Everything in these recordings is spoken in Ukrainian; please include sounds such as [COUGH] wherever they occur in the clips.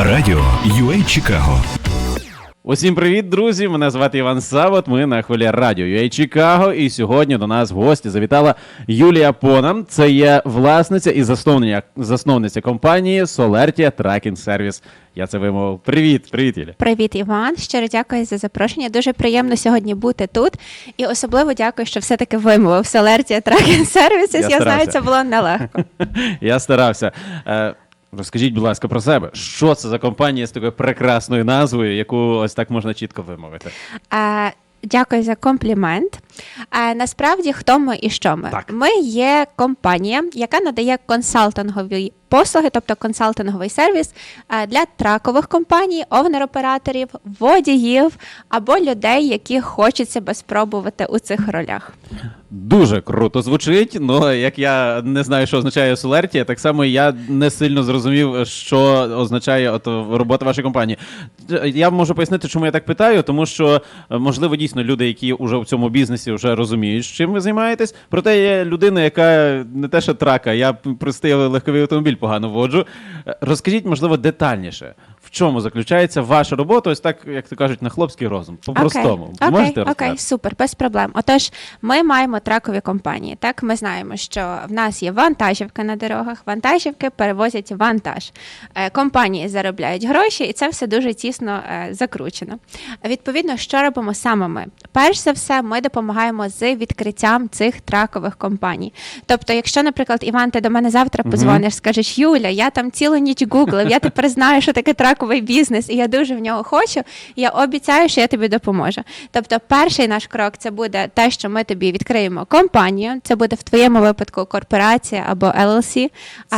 Радіо UA Чикаго. Усім привіт, друзі! Мене звати Іван Савот. Ми на хвилі радіо UA Чикаго. І сьогодні до нас в гості завітала Юлія Понам. Це є власниця і засновниця, засновниця компанії Solertia Tracking Service. Я це вимовив. Привіт, привіт, Юля. Привіт, Іван. Щиро дякую за запрошення. Дуже приємно сьогодні бути тут. І особливо дякую, що все-таки вимовив Solertia Tracking Services. Я Я, знаю, це було нелегко. [LAUGHS] Я старався. Розкажіть, будь ласка, про себе. Що це за компанія з такою прекрасною назвою, яку ось так можна чітко вимовити? Е, Дякую за комплімент. Е, Насправді, хто ми і що ми? Так. Ми є компанія, яка надає консалтингові послуги, тобто консалтинговий сервіс е, для тракових компаній, овнер-операторів, водіїв або людей, які хочуть себе спробувати у цих ролях. Дуже круто звучить. Ну як я не знаю, що означає Солерті, так само я не сильно зрозумів, що означає от робота вашої компанії. Я можу пояснити, чому я так питаю, тому що можливо дійсно люди, які вже в цьому бізнесі вже розуміють, чим ви займаєтесь. Проте є людина, яка не те, що трака, я простий легковий автомобіль погано воджу. Е, Розкажіть, можливо, детальніше. В чому заключається ваша робота? Ось так, як то кажуть, на хлопський розум. По-простому. Окей, Можете окей, розказати? окей, супер, без проблем. Отож, ми маємо тракові компанії. Так, ми знаємо, що в нас є вантажівки на дорогах, вантажівки перевозять вантаж. Е, Компанії заробляють гроші, і це все дуже тісно е, закручено. Відповідно, що робимо саме ми? Перш за все, ми допомагаємо з відкриттям цих тракових компаній. Тобто, якщо, наприклад, Іван, ти до мене завтра позвониш, скажеш, Юля, я там цілу ніч гуглив, я тепер знаю, що таке траковий бізнес, і я дуже в нього хочу. Я обіцяю, що я тобі допоможу. Тобто, перший наш крок це буде те, що ми тобі відкриємо компанію. Це буде в твоєму випадку корпорація або LLC.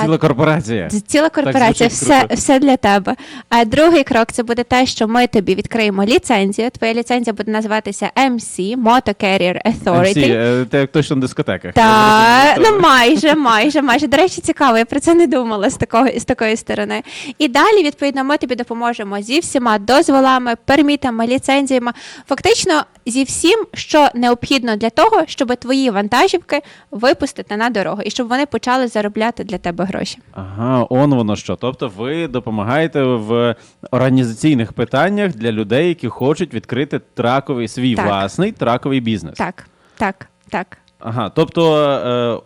Ціла корпорація. Ціла корпорація, звучить все, круто. все для тебе. А другий крок це буде те, що ми тобі відкриємо ліцензію. Твоя ліцензія буде називатися MC, Motor Carrier Authority. MC, це як точно на дискотеках. Та, ну майже, майже, майже. До речі, цікаво, я про це не думала з такого з такої сторони. І далі, відповідно, ми тобі допоможемо зі всіма дозволами, пермітами, ліцензіями, фактично зі всім, що необхідно для того, щоб твої вантажівки випустити на дорогу і щоб вони почали заробляти для тебе гроші. Ага, он воно що. Тобто ви допомагаєте в організаційних питаннях для людей, які хочуть відкрити траковий свій Так. власний траковий бізнес. Так, так, так. Ага, тобто.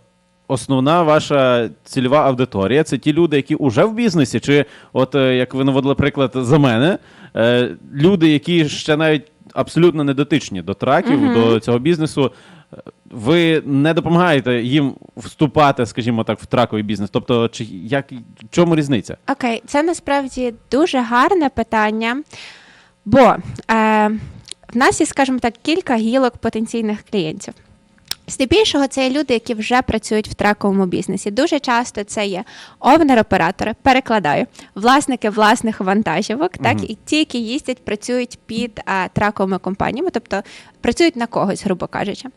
Е, Основна ваша цільова аудиторія це ті люди, які вже в бізнесі, чи от е, як ви наводили приклад за мене, е, люди, які ще навіть абсолютно не дотичні до траків, до цього бізнесу. Е, Ви не допомагаєте їм вступати, скажімо так, в траковий бізнес. Тобто, чи як в чому різниця? Окей, це насправді дуже гарне питання, бо е, в нас є, скажімо так, кілька гілок потенційних клієнтів. Здебільшого це є люди, які вже працюють в траковому бізнесі. Дуже часто це є овнер-оператори, перекладаю, власники власних вантажівок, так і ті, які їздять, працюють під а, траковими компаніями, тобто працюють на когось, грубо кажучи.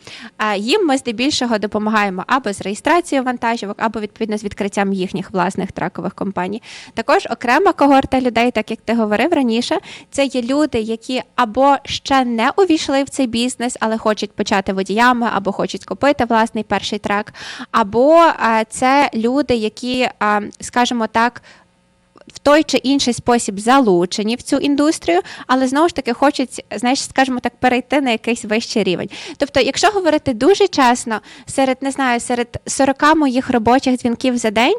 Їм ми здебільшого допомагаємо або з реєстрацією вантажівок, або відповідно з відкриттям їхніх власних тракових компаній. Також окрема когорта людей, так як ти говорив раніше, це є люди, які або ще не увійшли в цей бізнес, але хочуть почати водіями, або хочуть купити власний перший трак, або це люди, які, скажімо так, в той чи інший спосіб залучені в цю індустрію, але знову ж таки хочуть, знаєш, скажімо так, перейти на якийсь вищий рівень. Тобто, якщо говорити дуже чесно, серед не знаю, серед 40 моїх робочих дзвінків за день.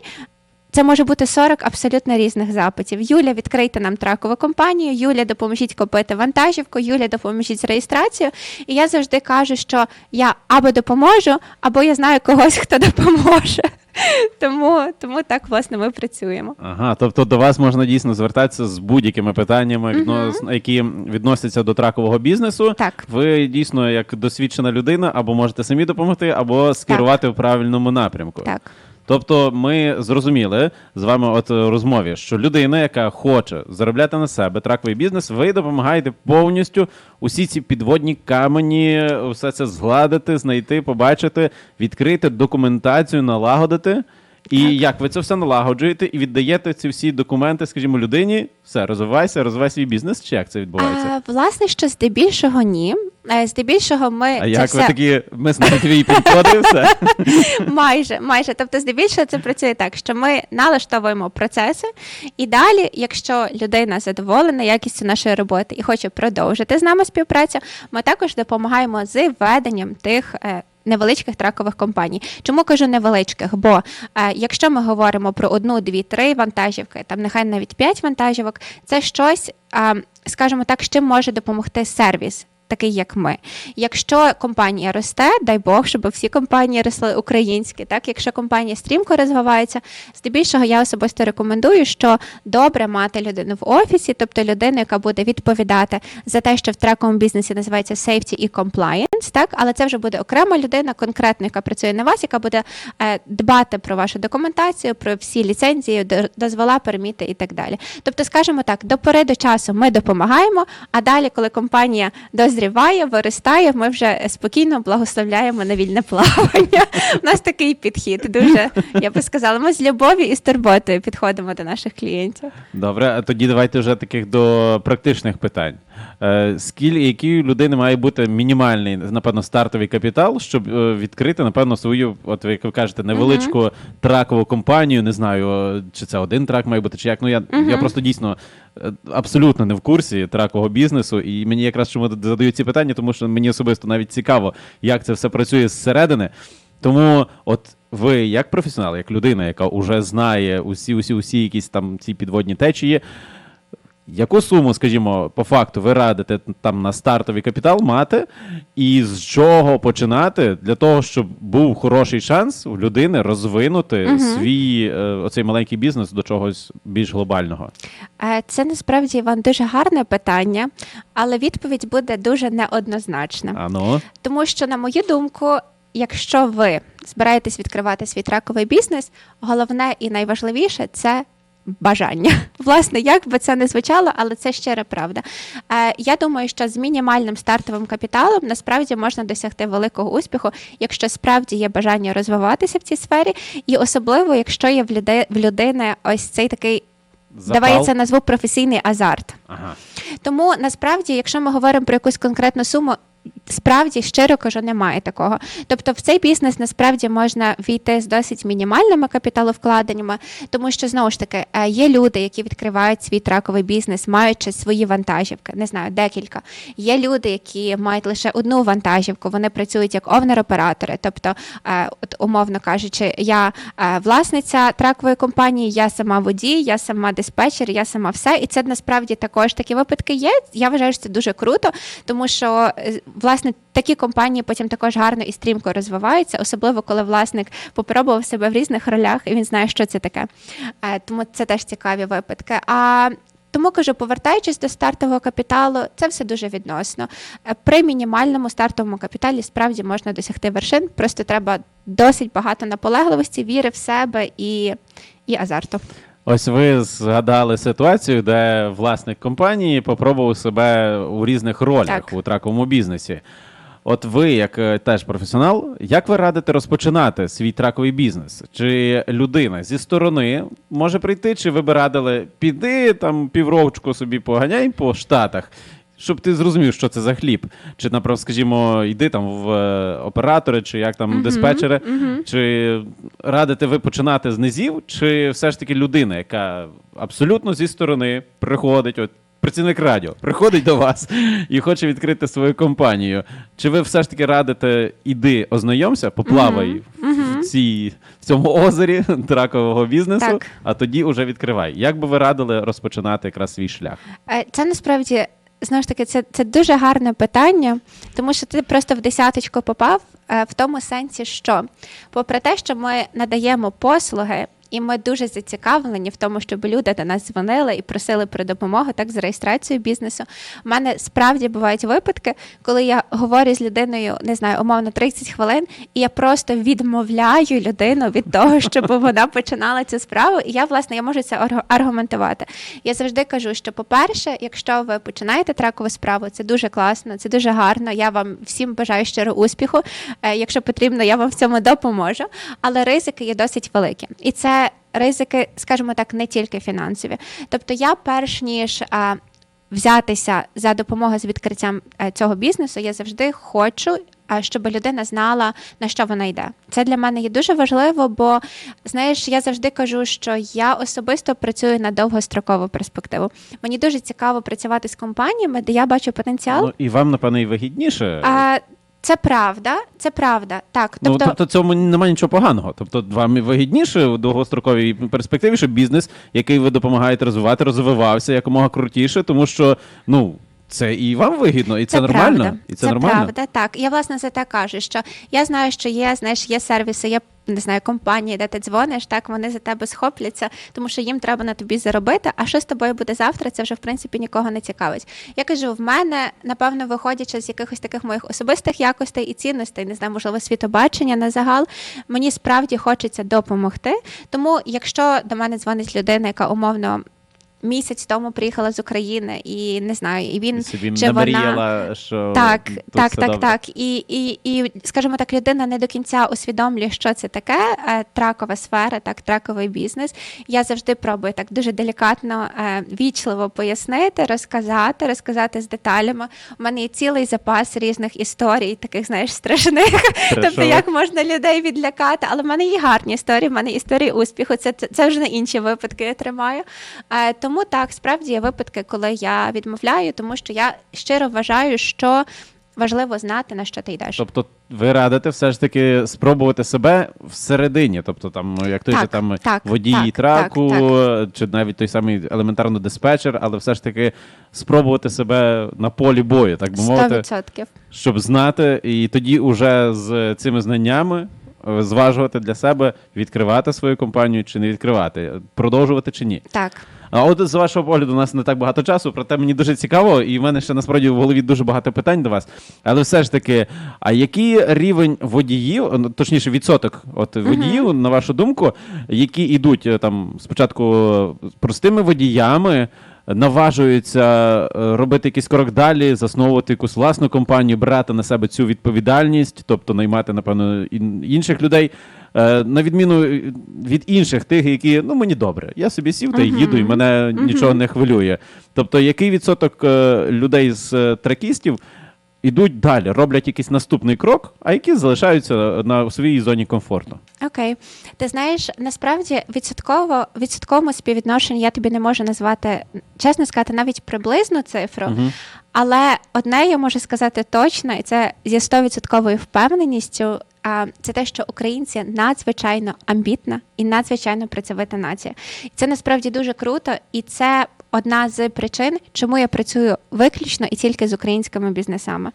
Це може бути 40 абсолютно різних запитів. Юля, відкрийте нам тракову компанію, Юля, допоможіть купити вантажівку, Юля, допоможіть з реєстрацією. І я завжди кажу, що я або допоможу, або я знаю когось, хто допоможе. [LAUGHS] Тому, тому так власне ми працюємо. Ага, тобто до вас можна дійсно звертатися з будь-якими питаннями, віднос- які відносяться до тракового бізнесу. Так. Ви дійсно як досвідчена людина, або можете самі допомогти, або скерувати в правильному напрямку. Так. Тобто, ми зрозуміли з вами, от розмові, що людина, яка хоче заробляти на себе траковий бізнес, ви допомагаєте повністю усі ці підводні камені, все це згладити, знайти, побачити, відкрити документацію, налагодити. І як ви це все налагоджуєте і віддаєте ці всі документи, скажімо, людині, все, розвивайся, розвивай свій бізнес, чи як це відбувається? А, власне, що здебільшого ні. е, здебільшого ми А це як все ви такі, ми знаємо твій підход і все. [LAUGHS] майже, майже. Тобто, здебільшого це працює так, що ми налаштовуємо процеси, і далі, якщо людина задоволена якістю нашої роботи і хоче продовжити з нами співпрацю, ми також допомагаємо з веденням тих. Невеличких тракових компаній. Чому кажу невеличких? Бо е, якщо ми говоримо про одну, дві, три вантажівки, там нехай навіть п'ять вантажівок, це щось, е, скажімо так, з чим може допомогти сервіс. Такий, як ми. Якщо компанія росте, дай Бог, щоб всі компанії росли українські. Так, якщо компанія стрімко розвивається, здебільшого я особисто рекомендую, що добре мати людину в офісі, тобто людину, яка буде відповідати за те, що в трековому бізнесі називається safety і compliance, так, але це вже буде окрема людина, конкретно, яка працює на вас, яка буде е, дбати про вашу документацію, про всі ліцензії, до- дозвола, перміти і так далі. Тобто, скажімо так, до пори до часу ми допомагаємо, а далі, коли компанія дозріває, виростає, ми вже спокійно благословляємо на вільне плавання. У нас такий підхід. Дуже я би сказала, ми з любов'ю і з турботою підходимо до наших клієнтів. Добре, а тоді давайте вже таких до практичних питань. Е, Скільки який у людини має бути мінімальний, напевно, стартовий капітал, щоб е, відкрити, напевно, свою, от ви як ви кажете, невеличку тракову компанію. Не знаю, чи це один трак має бути, чи як. Ну я, я просто дійсно абсолютно не в курсі тракового бізнесу, і мені якраз чому задають ці питання, тому що мені особисто навіть цікаво, як це все працює зсередини. Тому, от ви, як професіонал, як людина, яка вже знає усі, усі, усі якісь там ці підводні течії, яку суму, скажімо, по факту ви радите там на стартовий капітал мати, і з чого починати для того, щоб був хороший шанс у людини розвинути свій е, оцей маленький бізнес до чогось більш глобального? Е, Це насправді Іван дуже гарне питання, але відповідь буде дуже неоднозначна. А ну, Тому що, на мою думку, якщо ви збираєтесь відкривати свій траковий бізнес, головне і найважливіше це. Бажання, [LAUGHS] власне, як би це не звучало, але це щира правда. Е, я думаю, що з мінімальним стартовим капіталом насправді можна досягти великого успіху, якщо справді є бажання розвиватися в цій сфері, і особливо, якщо є в люди- в людини ось цей такий, запал. давай я це назву професійний азарт. Ага. Тому насправді, якщо ми говоримо про якусь конкретну суму, справді щиро кажу, немає такого. Тобто, в цей бізнес насправді можна війти з досить мінімальними капіталовкладеннями, тому що знову ж таки е, є люди, які відкривають свій траковий бізнес, маючи свої вантажівки, не знаю, декілька. Є люди, які мають лише одну вантажівку, вони працюють як овнер-оператори. Тобто, е, от умовно кажучи, я е, власниця тракової компанії, я сама водій, я сама диспетчер, я сама все. І це насправді також такі випадки є. Я вважаю, що це дуже круто, тому що е, власне такі компанії потім також гарно і стрімко розвиваються, особливо коли власник попробував себе в різних ролях, і він знає, що це таке. Е, Тому це теж цікаві випадки. А тому кажу, повертаючись до стартового капіталу, це все дуже відносно. Е, При мінімальному стартовому капіталі справді можна досягти вершин. Просто треба досить багато наполегливості, віри в себе і, і азарту. Ось ви згадали ситуацію, де власник компанії попробував себе у різних ролях Так. у траковому бізнесі. От ви, як е, теж професіонал, як ви радите розпочинати свій траковий бізнес? Чи людина зі сторони може прийти, чи ви би радили піди там піврочку собі поганяй по штатах, щоб ти зрозумів, що це за хліб? Чи, наприклад, скажімо, йди там в е, оператори, чи як там диспетчери, чи радите ви починати з низів, чи все ж таки людина, яка абсолютно зі сторони приходить, от працівник радіо, приходить до вас [LAUGHS] і хоче відкрити свою компанію. Чи ви все ж таки радите іди, ознайомся, поплавай в, цій, в цьому озері [LAUGHS] тракового бізнесу, Так. а тоді уже відкривай. Як би ви радили розпочинати якраз свій шлях? Е, Це насправді знову ж таки це, це дуже гарне питання, тому що ти просто в десяточку попав е, в тому сенсі, що попри те, що ми надаємо послуги. І ми дуже зацікавлені в тому, щоб люди до нас дзвонили і просили про допомогу так з реєстрацією бізнесу. У мене справді бувають випадки, коли я говорю з людиною, не знаю, умовно 30 хвилин, і я просто відмовляю людину від того, [LAUGHS] щоб вона починала цю справу. І я, власне, я можу це аргу- аргументувати. Я завжди кажу, що, по-перше, якщо ви починаєте тракову справу, це дуже класно, це дуже гарно. Я вам всім бажаю щиро успіху. Е, Якщо потрібно, я вам в цьому допоможу. Але ризики є досить великі. І це ризики, скажімо так, не тільки фінансові. Тобто, я перш ніж. взятися за допомогою з відкриттям е, цього бізнесу, я завжди хочу. Щоб людина знала на що вона йде, це для мене є дуже важливо, бо знаєш, я завжди кажу, що я особисто працюю на довгострокову перспективу. Мені дуже цікаво працювати з компаніями, де я бачу потенціал. Ну, і вам, напевно, і вигідніше. А, це правда, це правда. Так, Ну, тобто, тобто цьому немає нічого поганого. Тобто, вам вигідніше в довгостроковій перспективі, щоб бізнес, який ви допомагаєте розвивати, розвивався якомога крутіше, тому що ну це і вам вигідно, і це, нормально. Правда. І це, нормально. правда, так. Я власне за те кажу, що я знаю, що є, знаєш, є сервіси, є не знаю, компанії, де ти дзвониш, так вони за тебе схопляться, тому що їм треба на тобі заробити. А що з тобою буде завтра? Це вже в принципі нікого не цікавить. Я кажу, в мене напевно виходячи з якихось таких моїх особистих якостей і цінностей, не знаю, можливо, світобачення на загал. Мені справді хочеться допомогти. Тому, якщо до мене дзвонить людина, яка умовно. Місяць тому приїхала з України і не знаю, і він собі чи вона що так, тут так, все так, добре. так. І, і, і, скажімо так, людина не до кінця усвідомлює, що це таке е, тракова сфера, так, траковий бізнес. Я завжди пробую так дуже делікатно, е, вічливо пояснити, розказати, розказати з деталями. У мене є цілий запас різних історій, таких, знаєш, страшних. Тобто, як можна людей відлякати, але в мене є гарні історії, в мене історії успіху. Це, це, це вже на інші випадки я тримаю. Е, тому так, справді є випадки, коли я відмовляю, тому що я щиро вважаю, що важливо знати, на що ти йдеш. Тобто ви радите все ж таки спробувати себе всередині, тобто там, ну, як той Так, же там так, водій так, траку, так, чи навіть той самий елементарно диспетчер, але все ж таки спробувати себе на полі бою, так би мовити, 100%. щоб знати, і тоді уже з цими знаннями зважувати для себе, відкривати свою компанію чи не відкривати, продовжувати чи ні. Так. А от з вашого погляду, у нас не так багато часу, проте мені дуже цікаво, і в мене ще насправді в голові дуже багато питань до вас. Але все ж таки, а який рівень водіїв, ну, точніше, відсоток от водіїв, на вашу думку, які йдуть е, там спочатку е, простими водіями, наважуються е, робити якийсь крок далі, засновувати якусь власну компанію, брати на себе цю відповідальність, тобто наймати, напевно, інших людей. Е, На відміну від інших тих, які ну мені добре, я собі сів та й їду, і мене нічого не хвилює. Тобто, який відсоток е, людей з е, тракістів ідуть далі, роблять якийсь наступний крок, а які залишаються на своїй зоні комфорту? Окей. Ти знаєш, насправді відсотково відсотковому співвідношенні я тобі не можу назвати, чесно сказати, навіть приблизну цифру. Але одне я можу сказати точно, і це зі 100% впевненістю. а, Це те, що українці надзвичайно амбітна і надзвичайно працьовита нація. І це насправді дуже круто, і це одна з причин, чому я працюю виключно і тільки з українськими бізнесами.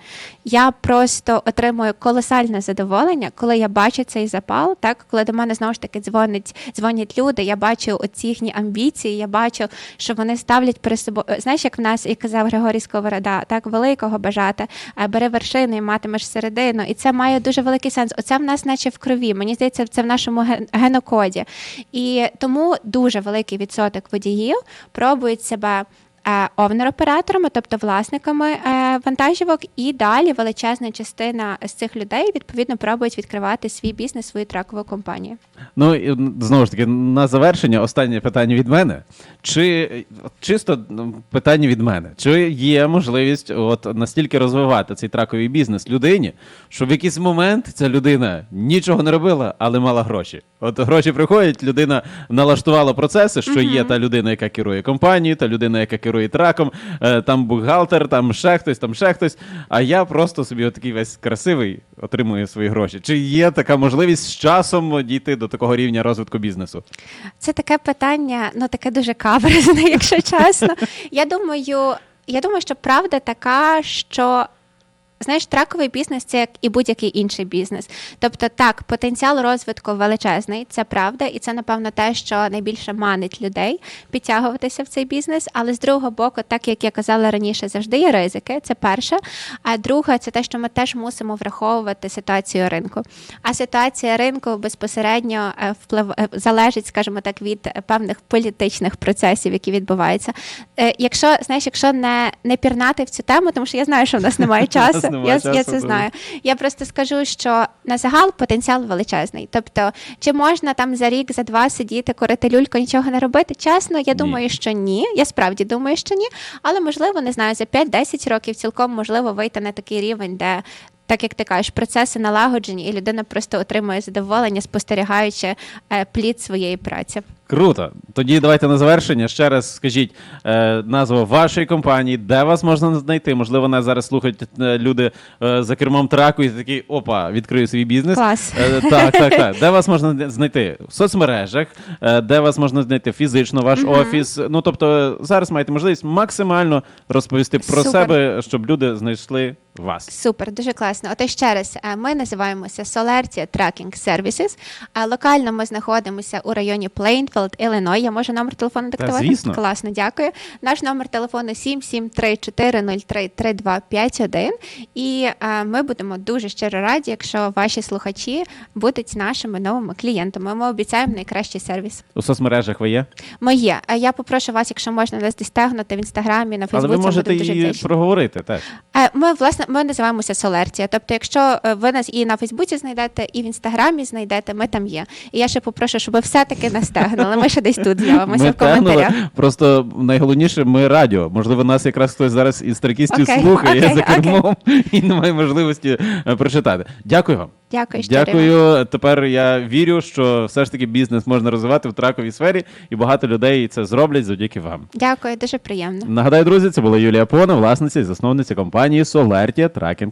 Я просто отримую колосальне задоволення, коли я бачу цей запал, так коли до мене знову ж таки дзвонять, дзвонять люди. Я бачу оці їхні амбіції. Я бачу, що вони ставлять перед собою. Знаєш, як в нас і казав Григорій Сковорода, так великого бажати, е, бери вершини і матимеш середину. І це має дуже великий сенс. Оце в нас, наче в крові. Мені здається, це в нашому ген- генокоді. І тому дуже великий відсоток водіїв пробують себе. е, Овнер-операторами, тобто власниками е, вантажівок, і далі величезна частина з цих людей відповідно пробують відкривати свій бізнес, свою тракову компанію. Ну і знову ж таки, на завершення, останнє питання від мене. Чи чисто питання від мене, чи є можливість от настільки розвивати цей траковий бізнес людині, що в якийсь момент ця людина нічого не робила, але мала гроші? От гроші приходять, людина налаштувала процеси, що є та людина, яка керує компанією, та людина, яка керує траком, е, там бухгалтер, там ще хтось, там ще хтось. А я просто собі отакий весь красивий отримую свої гроші. Чи є така можливість з часом дійти до такого рівня розвитку бізнесу? Це таке питання, ну таке дуже каверзне, [LAUGHS] якщо чесно. Я думаю, я думаю, що правда така, що. Знаєш, траковий бізнес це як і будь-який інший бізнес. Тобто, так, потенціал розвитку величезний, це правда, і це напевно те, що найбільше манить людей підтягуватися в цей бізнес. Але з другого боку, так як я казала раніше, завжди є ризики. Це перше. А друге, це те, що ми теж мусимо враховувати ситуацію ринку. А ситуація ринку безпосередньо е, вплив е, залежить, скажімо так, від певних політичних процесів, які відбуваються. Е, Якщо знаєш, якщо не, не пірнати в цю тему, тому що я знаю, що в нас немає [LAUGHS] часу. Нема я, я це знаю. Я просто скажу, що на загал потенціал величезний. Тобто, чи можна там за рік, за два сидіти, курити люльку, нічого не робити? Чесно, я думаю, що ні. Я справді думаю, що ні. Але можливо, не знаю, за 5-10 років цілком можливо вийти на такий рівень, де. Так як ти кажеш, процеси налагоджені, і людина просто отримує задоволення, спостерігаючи е, плід своєї праці. Круто. Тоді давайте на завершення ще раз скажіть е, назву вашої компанії, де вас можна знайти. Можливо, нас зараз слухають е, люди е, за кермом траку і такі опа, відкрию свій бізнес. Клас. Е, так, так, так. Де вас можна знайти? В соцмережах, е, де вас можна знайти фізично, ваш офіс. Ну тобто зараз маєте можливість максимально розповісти про Супер. себе, щоб люди знайшли вас. Супер, дуже класно. Отож ще раз, е, ми називаємося Solertia Tracking Services. а Локально ми знаходимося у районі Плейнфілд, Іллиной. Я можу номер телефону диктувати? звісно. Класно, дякую. Наш номер телефону 773-403-3251. І е, ми будемо дуже щиро раді, якщо ваші слухачі будуть нашими новими клієнтами. Ми обіцяємо найкращий сервіс. У соцмережах ви є, Ми є. Е, Я попрошу вас, якщо можна, десь стягнути в інстаграмі, на але Фейсбуці. ви можете дуже її проговорити теж. Е, Ми власне ми називаємося Солерція. Тобто, якщо е, ви нас і на Фейсбуці знайдете, і в інстаграмі знайдете, ми там є. І я ще попрошу, щоб ви все-таки нас тегнули. Ми ще десь тут з'явимося в коментарях. Просто найголовніше, ми радіо. Можливо, нас якраз хтось зараз із старкістів Окей, слухає за кермом і не має можливості е, прочитати. Дякую вам. Дякую, щиро. Дякую. Тепер я вірю, що все ж таки бізнес можна розвивати в траковій сфері, і багато людей це зроблять завдяки вам. Дякую, дуже приємно. Нагадаю, друзі, це була Юлія Пона, власниця і засновниця компанії Solertia Tracking.